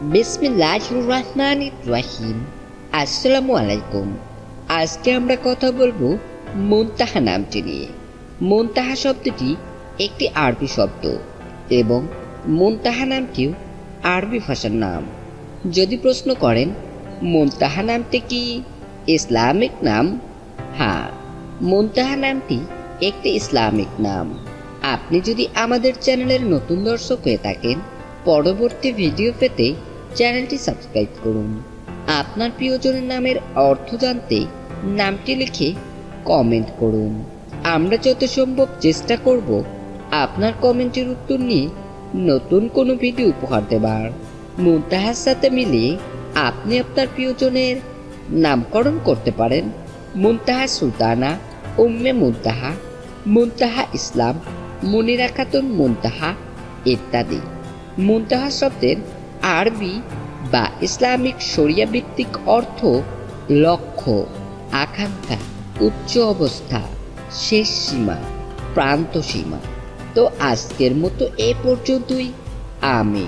বিসমিল্লাহ রহমান রাহিম আসসালামু আলাইকুম আজকে আমরা কথা বলব মুনতাহা নামটি নিয়ে। মুনতাহা শব্দটি একটি আরবি শব্দ এবং মুনতাহা নামটিও আরবি ভাষার নাম। যদি প্রশ্ন করেন, মুনতাহা নামটি কি? ইসলামিক নাম? হ্যাঁ মুনতাহা নামটি একটি ইসলামিক নাম। আপনি যদি আমাদের চ্যানেলের নতুন দর্শক হয়ে থাকেন পরবর্তী ভিডিও পেতে চ্যানেলটি সাবস্ক্রাইব করুন। আপনার প্রিয়জনের নামের অর্থ জানতে নামটি লিখে কমেন্ট করুন। আমরা যত সম্ভব চেষ্টা করব আপনার কমেন্টের উত্তর নিয়ে নতুন কোনো ভিডিও উপহার দেবার। মুনতাহার সাথে মিলিয়ে আপনি আপনার প্রিয়জনের নামকরণ করতে পারেন মুনতাহা সুলতানা, উম্মে মুনতাহা মুনতাহা ইসলাম, মুনিরা খাতুন মুনতাহা, ইত্যাদি। মুনতাহা শব্দের আরবি বা ইসলামিক সরিয়া ভিত্তিক অর্থ লক্ষ্য, আকাঙ্ক্ষা, উচ্চ অবস্থা, শেষ সীমা, প্রান্ত সীমা। তো আজকের মতো এ পর্যন্তই। আমি